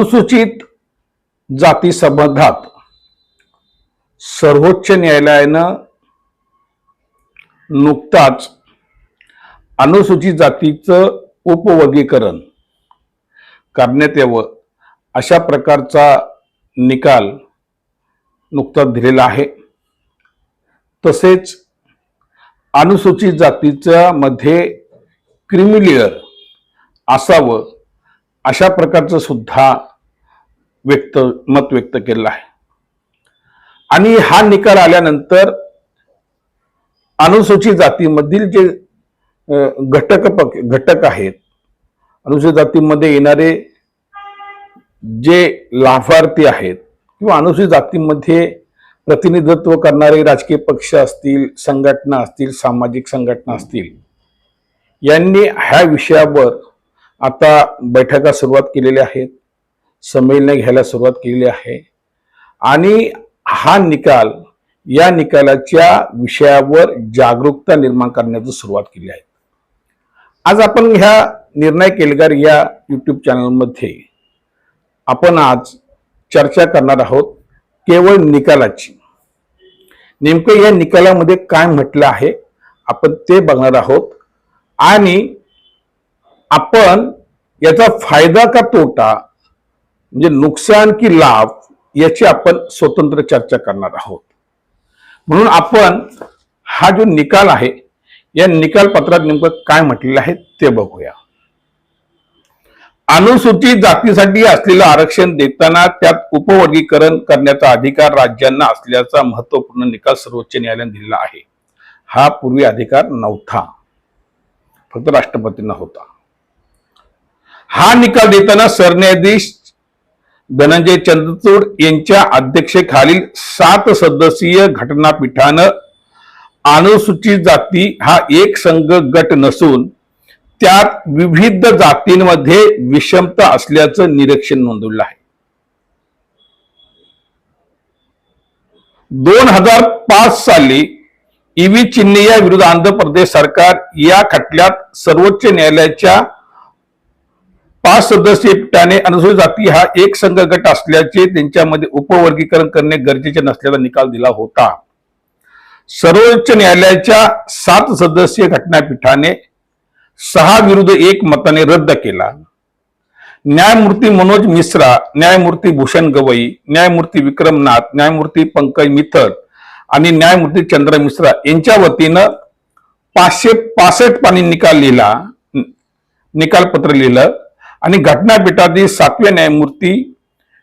अनुसूचित जाती संबंधात सर्वोच्च न्यायालयानं नुकताच अनुसूचित जातीचं उपवर्गीकरण करण्यात यावं अशा प्रकारचा निकाल नुकताच दिलेला आहे. तसेच अनुसूचित जातीच्या मध्ये क्रिमिलियर असावं अशा प्रकारचं सुद्धा व्यक्त मत व्यक्त केलं आहे. आणि हा निकाल आल्यानंतर अनुसूचित जातीमधील जे घटक पक- घटक आहेत अनुसूचित जातीमध्ये येणारे जे लाभार्थी आहेत किंवा अनुसूचित जातीमध्ये प्रतिनिधित्व करणारे राजकीय पक्ष असतील संघटना असतील सामाजिक संघटना असतील यांनी ह्या विषयावर आता बैठका सुरुवात केलेल्या आहेत. संमेलने घ्यायला सुरुवात केलेली आहे. आणि हा निकाल या निकालाच्या विषयावर जागरूकता निर्माण करण्याची सुरुवात केली आहे. आज आपण ह्या निर्णय केलगार या यूट्यूब चॅनलमध्ये आपण आज चर्चा करणार आहोत केवळ निकालाची. नेमकं या निकालामध्ये काय म्हटलं आहे आपण ते बघणार आहोत. आणि आपण याचा फायदा का तोटा म्हणजे नुकसान की लाभ याची आपण स्वतंत्र चर्चा करणार आहोत. म्हणून आपण हा जो निकाल आहे या निकाल पत्रात नेमकं काय म्हटलेलं आहे ते बघूया. अनुसूचित जातीसाठी असलेलं आरक्षण देताना त्यात उपवर्गीकरण करण्याचा अधिकार राज्यांना असल्याचा महत्त्वपूर्ण निकाल सर्वोच्च न्यायालयाने दिलेला आहे. हा पूर्वी अधिकार नव्हता. फक्त राष्ट्रपतींना होता. हा निकाल देताना सरन्यायाधीश धनंजय चंद्रचूड यांच्या अध्यक्षेखालील सात सदस्यीय घटनापीठानं अनुसूचित जाती हा एक संघ गट नसून त्यात विविध जातींमध्ये विषमता असल्याचं निरीक्षण नोंदवलं आहे. दोन हजार पाच साली ईव्ही चिन्ने या विरुद्ध आंध्र प्रदेश सरकार या खटल्यात सर्वोच्च न्यायालयाच्या पाच सदस्यीय पीठाने अनुसूचित जाती हा एक संघ गट असल्याचे त्यांच्यामध्ये उपवर्गीकरण करणे गरजेचे नसल्याचा निकाल दिला होता. सर्वोच्च न्यायालयाच्या सात सदस्यीय घटनापीठाने सहा विरुद्ध एक मताने रद्द केला. न्यायमूर्ती मनोज मिश्रा न्यायमूर्ती भूषण गवई न्यायमूर्ती विक्रमनाथ न्यायमूर्ती पंकज मिथल आणि न्यायमूर्ती चंद्र मिश्रा यांच्या वतीनं पाचशे पासष्ट पाणी निकाल लिहिला निकालपत्र लिहिलं. आणि घटनापीठातील सातव्या न्यायमूर्ती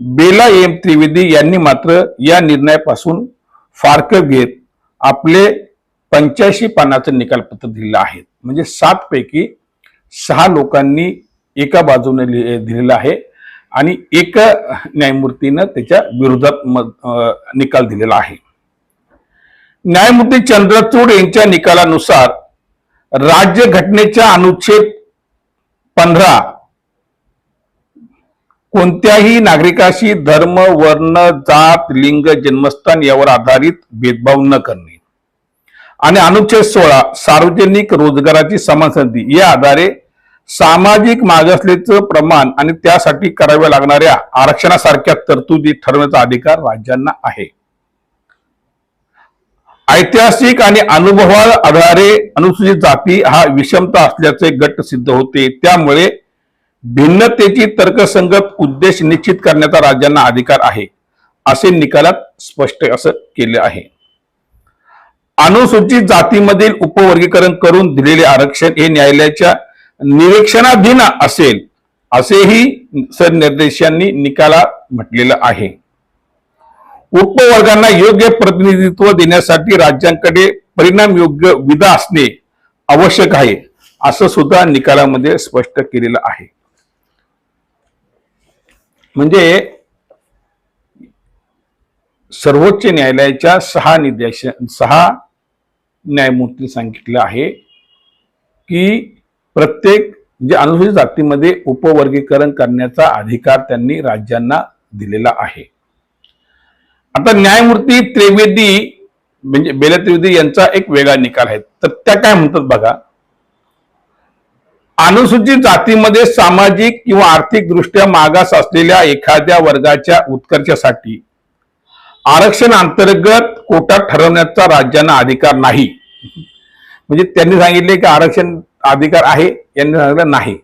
बेला एम त्रिवेदी यांनी मात्र या निर्णयापासून फारकत घेत आपले पंच्याऐंशी पानाचं निकालपत्र दिलेलं आहे. म्हणजे सात पैकी सहा लोकांनी एका बाजूने लिहि- दिलेलं आहे आणि एक न्यायमूर्तीनं त्याच्या विरोधात निकाल दिलेला आहे. न्यायमूर्ती चंद्रचूड यांच्या निकालानुसार राज्य घटनेच्या अनुच्छेद पंधरा कोणत्याही नागरिकाशी धर्म वर्ण जात लिंग जन्मस्थान यावर आधारित भेदभाव न करणे. आणि अनुच्छेद सोळा सार्वजनिक रोजगाराची समान संधी या आधारे सामाजिक मागासलेचं प्रमाण आणि त्यासाठी कराव्या लागणाऱ्या आरक्षणासारख्या तरतुदी ठरवण्याचा अधिकार राज्यांना आहे. ऐतिहासिक आणि अनुभवा आधारे अनुसूचित जाती हा विषमता असल्याचे गट सिद्ध होते. त्यामुळे भिन्नतेची तर्कसंगत उद्देश निश्चित करण्याचा राज्यांना अधिकार आहे असे निकालात स्पष्ट असं केले आहे. अनुसूचित जातीमधील उपवर्गीकरण करून दिलेले आरक्षण हे न्यायालयाच्या निरीक्षणाधीन असेल असेही सरनिर्देशांनी निकालात म्हटलेलं आहे. उपवर्गांना योग्य प्रतिनिधित्व देण्यासाठी राज्यांकडे परिणाम योग्य विधा असणे आवश्यक आहे असं सुद्धा निकालामध्ये स्पष्ट केलेलं आहे. म्हणजे सर्वोच्च न्यायालयाच्या सहा निर्देश सहा न्यायमूर्ती सांगितलं आहे की प्रत्येक जे अनुसूचित जातीमध्ये उपवर्गीकरण करण्याचा अधिकार त्यांनी राज्यांना दिलेला आहे. आता न्यायमूर्ती त्रिवेदी म्हणजे बेला त्रिवेदी यांचा एक वेगळा निकाल आहे. तर त्या काय म्हणतात बघा? अनुसूचित जातीमध्ये सामाजिक किंवा आर्थिकदृष्ट्या मागास असलेल्या एखाद्या वर्गाच्या उत्कर्षासाठी आरक्षण अंतर्गत कोटा ठरवण्याचा राज्यांना अधिकार नाही. म्हणजे त्यांनी सांगितले की आरक्षण अधिकार आहे यांनी सांगितलं नाही.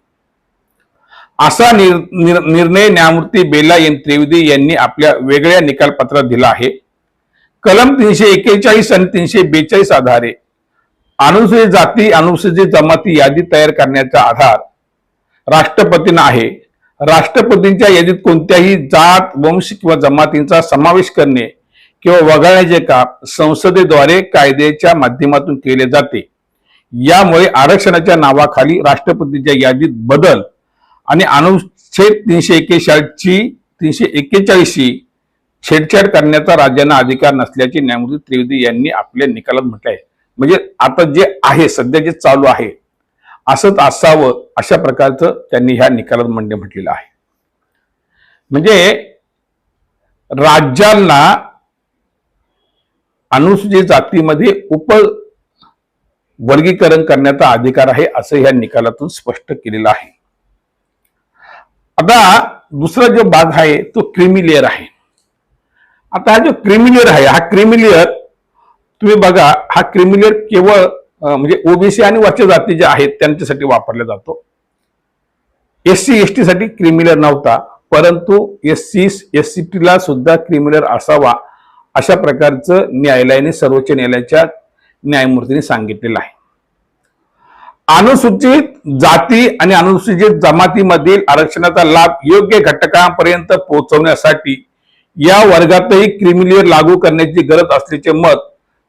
असा निर- निर- निर्णय न्यायमूर्ती बेला एन. त्रिवेदी यांनी आपल्या वेगळ्या निकालपत्रात दिला आहे. कलम तीनशे एक्केचाळीस आणि तीनशे बेचाळीस आधारे अनुसूचित जाती अनुसूचित जमाती यादी तयार करण्याचा आधार राष्ट्रपतींना आहे. राष्ट्रपतींच्या यादीत कोणत्याही जात वंश किंवा जमातींचा समावेश करणे किंवा वगळण्याचे काम संसदेद्वारे कायद्याच्या माध्यमातून केले जाते. यामुळे आरक्षणाच्या नावाखाली राष्ट्रपतीच्या यादीत बदल आणि अनुच्छेद तीनशे एकेचाळीसची तीनशे एक्केचाळीसशी छेडछाड करण्याचा राज्यांना अधिकार नसल्याचे न्यायमूर्ती त्रिवेदी यांनी आपल्या निकालात म्हटले आहे म्हणजे आता जे आहे सध्या जे चालू आहे असंच असावं अशा प्रकारचं त्यांनी ह्या निकालात म्हणणे म्हटलेलं आहे. म्हणजे राज्यांना अनुसूचित जातीमध्ये उप वर्गीकरण करण्याचा अधिकार आहे असं ह्या निकालातून स्पष्ट केलेलं आहे. आता दुसरा जो भाग आहे तो क्रिमिलेअर आहे. आता हा जो क्रिमिलेअर आहे हा क्रिमिलेअर तुम्ही बघा हा क्रिमिलियर केवळ म्हणजे ओबीसी आणि वरच्या जाती ज्या आहेत त्यांच्यासाठी वापरला जातो. एस सी एस टी साठी क्रिमिलियर नव्हता परंतु एस सी एस सी टीला सुद्धा क्रिमिलियर असावा अशा प्रकारचं न्यायालयाने सर्वोच्च न्यायालयाच्या न्यायमूर्तीने सांगितलेलं आहे. अनुसूचित जाती आणि अनुसूचित जमातीमधील आरक्षणाचा लाभ योग्य घटकांपर्यंत पोहोचवण्यासाठी या वर्गातही क्रिमिलियर लागू करण्याची गरज असल्याचे मत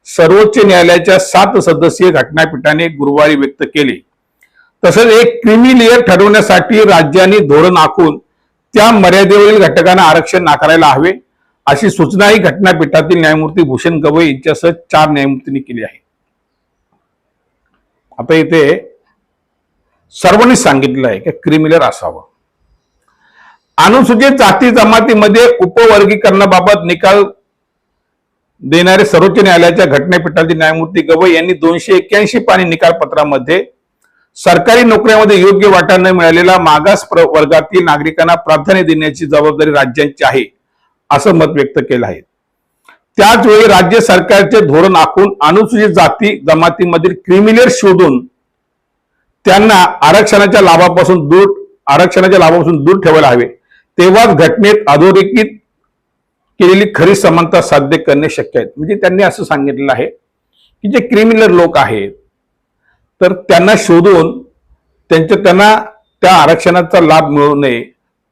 सर्वोच्च न्यायालयाच्या सात सदस्यीय घटनापीठाने गुरुवारी व्यक्त केले. तसंच एक क्रिमिलियर ठरवण्यासाठी राज्यांनी धोरण आखून त्या मर्यादेवरील घटकांना आरक्षण नाकारायला हवे अशी सूचनाही घटनापीठातील न्यायमूर्ती भूषण गवई यांच्यासह चार न्यायमूर्तींनी केली आहे. आता इथे सर्वांनी सांगितलं आहे की क्रिमिनल असावं. अनुसूचित जाती जमातीमध्ये उपवर्गीकरणाबाबत निकाल देणारे सर्वोच्च न्यायालयाच्या घटनापीठातील न्यायमूर्ती गवई यांनी दोनशे एक्क्याऐंशी पाणी निकालपत्रामध्ये सरकारी नोकऱ्यांमध्ये योग्य वाटा न मिळालेला मागास वर्गातील नागरिकांना प्राधान्य देण्याची जबाबदारी राज्यांची आहे असं मत व्यक्त केलं आहे. त्याच वेळी राज्य सरकारचे धोरण आखून अनुसूचित जाती जमातीमधील क्रिमिनल शोधून त्यांना आरक्षणाच्या लाभापासून दूर आरक्षणाच्या लाभापासून दूर ठेवायला हवे. तेव्हाच घटनेत अधोरेखित केलेली खरी समानता साध्य करणे शक्य आहे. म्हणजे त्यांनी असं सांगितलेलं आहे की जे क्रिमिनल लोक आहेत तर त्यांना शोधून त्यांच्या त्यांना त्या आरक्षणाचा लाभ मिळू नये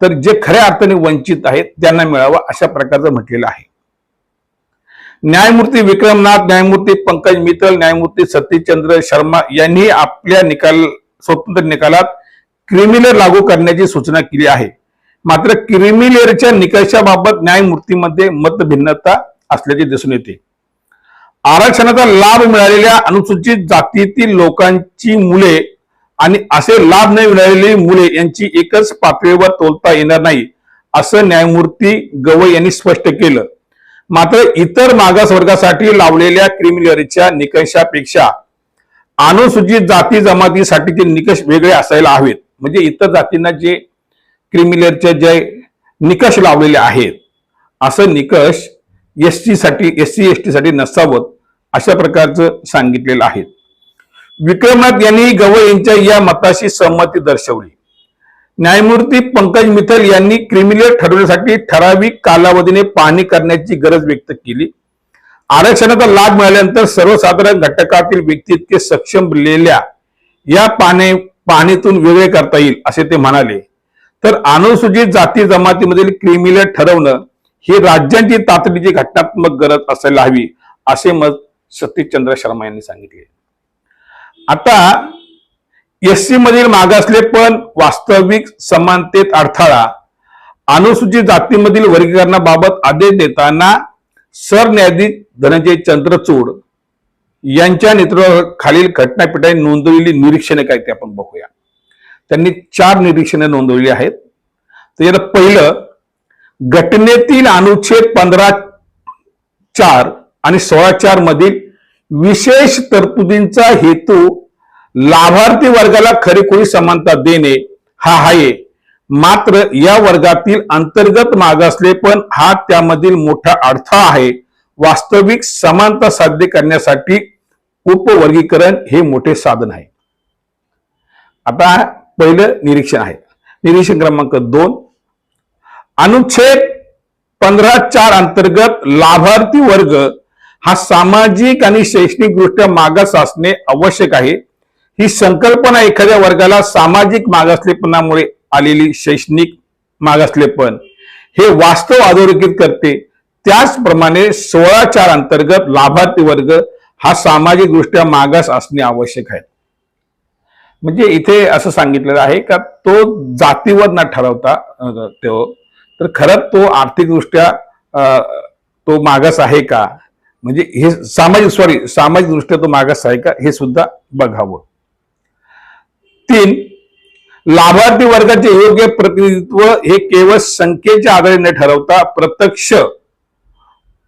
तर जे खऱ्या अर्थाने वंचित आहेत त्यांना मिळावा अशा प्रकारचं म्हटलेलं आहे. न्यायमूर्ती विक्रमनाथ न्यायमूर्ती पंकज मित्तल न्यायमूर्ती सतीचंद्र शर्मा यांनी आपल्या निकाल स्वतंत्र निकालात क्रिमिनल लागू करण्याची सूचना केली आहे. मात्र क्रिमिलेअरच्या निकषाबाबत न्यायमूर्तीमध्ये मतभिन्नता असल्याचे दिसून येते. आरक्षणाचा लाभ मिळालेल्या अनुसूचित जातीतील लोकांची मुले आणि असे लाभ न मिळालेली मुले यांची एकच पातळीवर तोलता येणार नाही असं न्यायमूर्ती गवई यांनी स्पष्ट केलं. मात्र इतर मागास वर्गासाठी लावलेल्या क्रिमिलेअरच्या निकषापेक्षा अनुसूचित जाती जमातीसाठीचे निकष वेगळे असायला हवेत. म्हणजे इतर जातींना जे क्रिमिलिअरचे जे निकष लावलेले आहेत असं निकष एस टीसाठी एस सी एस टी साठी नसावं अशा प्रकारचं सांगितलेलं आहे. विक्रमनाथ यांनी गवई यांच्या या मताशी सहमती दर्शवली. न्यायमूर्ती पंकज मिथल यांनी क्रिमिनल ठरवण्यासाठी ठराविक कालावधीने पाहणी करण्याची गरज व्यक्त केली. आरक्षणाचा लाभ मिळाल्यानंतर सर्वसाधारण घटकातील व्यक्ती इतके सक्षम बनलेल्या या पाहणे पाहणीतून वेगळे करता येईल असे ते म्हणाले. तर अनुसूचित जाती जमातीमधील क्रिमिनल ठरवणं ही राज्यांची तातडीची घटनात्मक गरज असायला हवी असे मत सतीशचंद्र शर्मा यांनी सांगितले. आता एस सी मधील मागासले पण वास्तविक समानतेत अडथळा अनुसूचित जातीमधील वर्गीकरणाबाबत आदेश देताना सरन्यायाधीश धनंजय चंद्रचूड यांच्या नेतृत्वाखालील घटनापीठाने नोंदवलेली निरीक्षणे काय ते आपण बघूया. त्यांनी चार निरीक्षणे नोंदवली आहेत. तर पहिलं घटनेतील अनुच्छेद पंधरा चार आणि सोळा चार मधील विशेष तरतुदींचा हेतू लाभार्थी वर्गाला खरीखुरी समानता देणे हा आहे. मात्र या वर्गातील अंतर्गत मागासले पण हा त्यामधील मोठा अडथळा आहे. वास्तविक समानता साध्य करण्यासाठी उपवर्गीकरण हे मोठे साधन आहे. आता पहिलं निरीक्षण आहे. निरीक्षण क्रमांक दोन. अनुच्छेद पंधरा चार अंतर्गत लाभार्थी वर्ग हा सामाजिक आणि शैक्षणिक दृष्ट्या मागास असणे आवश्यक आहे. ही संकल्पना एखाद्या वर्गाला सामाजिक मागासलेपणामुळे आलेली शैक्षणिक मागासलेपण. हे वास्तव अधोरेखित करते. त्याचप्रमाणे सोळा चार अंतर्गत लाभार्थी वर्ग हा सामाजिकदृष्ट्या मागास असणे आवश्यक आहे. म्हणजे इथे असं सांगितलेलं आहे का तो जातीवर न ठरवता तो तर खरंच तो आर्थिकदृष्ट्या अं, तो मागास आहे का? म्हणजे हे सामाजिक सॉरी सामाजिकदृष्ट्या तो मागास आहे का? हे सुद्धा बघावं. तीन लाभार्थी वर्गाचे योग्य प्रतिनिधित्व हे केवळ संख्येच्या आधारे न ठरवता प्रत्यक्ष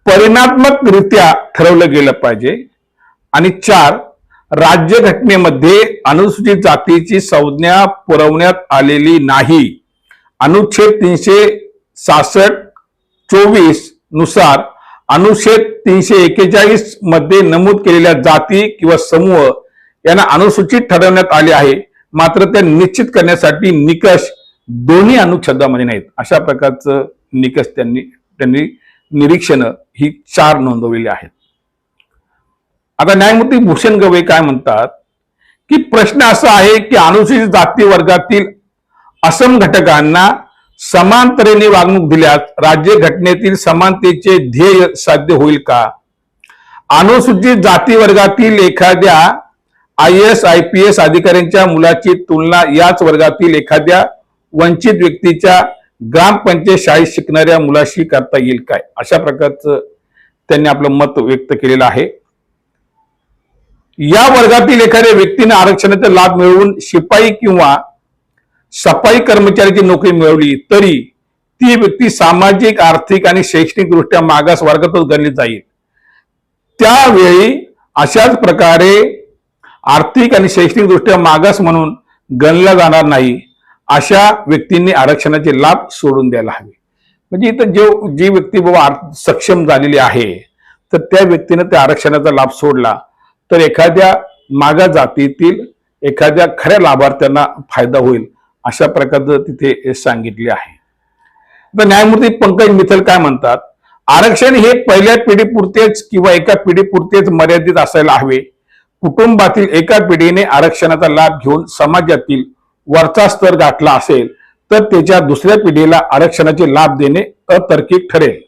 परिणात्मकरित्या ठरवलं गेलं पाहिजे. आणि चार राज्यघटनेमध्ये अनुसूचित जातीची संज्ञा पुरवण्यात आलेली नाही. अनुच्छेद तीनशे सासष्ट चोवीसनुसार अनुच्छेद तीनशे एकेचाळीसमध्ये नमूद केलेल्या जाती किंवा समूह यांना अनुसूचित ठरवण्यात आले आहे. मात्र त्या निश्चित करण्यासाठी निकष दोन्ही अनुच्छेदामध्ये नाहीत. अशा प्रकारचं निकष त्यांनी त्यांनी निरीक्षणं ही चार नोंदवलेली आहेत. आता न्यायमूर्ती भूषण गवई काय म्हणतात? की प्रश्न असा आहे की अनुसूचित जाती वर्गातील असम घटकांना समान तऱ्हेने वागणूक दिल्यास राज्य घटनेतील समानतेचे ध्येय साध्य होईल का? अनुसूचित जाती वर्गातील एखाद्या I S I P S अधिकाऱ्यांच्या मुलाची तुलना याच वर्गातील एखाद्या वंचित व्यक्तीच्या ग्रामपंचायत शाळेत शिकणाऱ्या मुलाशी करता येईल काय? अशा प्रकारचं त्यांनी आपलं मत व्यक्त केलेलं आहे. या वर्गातील एखाद्या व्यक्तीने आरक्षणाचा लाभ मिळवून शिपाई किंवा सफाई कर्मचाऱ्याची नोकरी मिळवली तरी ती व्यक्ती सामाजिक आर्थिक आणि शैक्षणिकदृष्ट्या मागास वर्गातच गणली जाईल. त्यावेळी अशाच प्रकारे आर्थिक आणि शैक्षणिकदृष्ट्या मागास म्हणून गणला जाणार नाही अशा व्यक्तींनी आरक्षणाचे लाभ सोडून द्यायला हवे. म्हणजे इथं जो जी व्यक्ती बाबा सक्षम झालेली आहे तर त्या व्यक्तीनं त्या आरक्षणाचा लाभ सोडला. तर एखाद्या मागा जातीतील एखाद्या खऱ्या लाभार्थ्यांना फायदा होईल अशा प्रकारचं तिथे सांगितले आहे. तर न्यायमूर्ती पंकज मिथल काय म्हणतात? आरक्षण हे पहिल्या पिढीपुरतेच किंवा एका पिढीपुरतेच मर्यादित असायला हवे. कुटुंबातील एका पिढीने आरक्षणाचा लाभ घेऊन समाजातील वरचा स्तर गाठला असेल तर त्याच्या दुसऱ्या पिढीला आरक्षणाचे लाभ देणे अतर्किक ठरेल.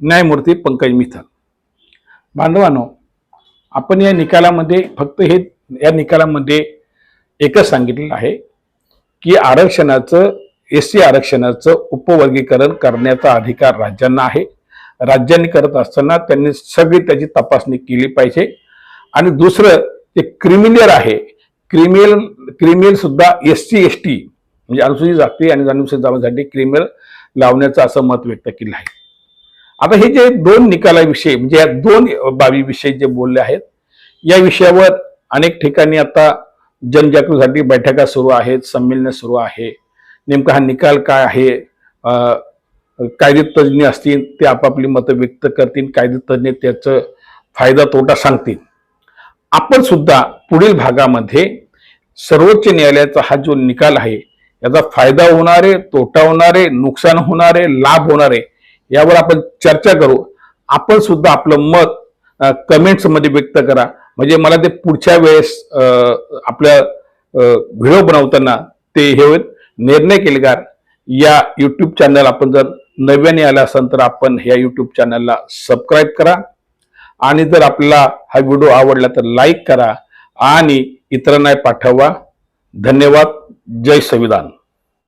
न्यायमूर्ती पंकज मिथल. बांधवानो आपण या निकालामध्ये फक्त हे या निकालामध्ये एकच सांगितलेलं आहे की आरक्षणाचं एस सी आरक्षणाचं उपवर्गीकरण करण्याचा अधिकार राज्यांना आहे. राज्यांनी करत असताना त्यांनी सगळी त्याची तपासणी केली पाहिजे. आणि दुसरं जे क्रिमिनल आहे क्रिमिनल क्रिमिनल सुद्धा एस सी एस टी म्हणजे अनुसूचित जाती आणि अनुसूचित जातीसाठी क्रिमिनल लावण्याचं असं मत व्यक्त केलं आहे. आता हे जे दोन निकालाविषयी म्हणजे या दोन बाबीविषयी जे बोलले आहेत या विषयावर अनेक ठिकाणी आता जनजागृतीसाठी बैठका सुरू आहेत संमेलनं सुरू आहे. नेमका हा निकाल काय आहे? अं, कायदे तज्ज्ञ असतील ते आपापली मतं व्यक्त करतील कायदे तज्ज्ञ त्याचं फायदा तोटा सांगतील. आपण सुद्धा पुढील भागामध्ये सर्वोच्च न्यायालयाचा हा जो निकाल आहे याचा फायदा होणारे तोटा होणारे नुकसान होणारे लाभ होणारे यावर आपण चर्चा करू. आपण सुद्धा आपलं मत कमेंट्समध्ये व्यक्त करा. म्हणजे मला ते पुढच्या वेळेस आपल्या व्हिडिओ बनवताना ते हे होईल. निर्णय केलेगार या यूट्यूब चॅनल आपण जर नव्याने आला असाल तर आपण ह्या यूट्यूब चॅनलला सबस्क्राईब करा. आणि जर आपल्याला हा व्हिडिओ आवडला तर लाईक करा. आणि इतरांना पाठवा. धन्यवाद. जय संविधान.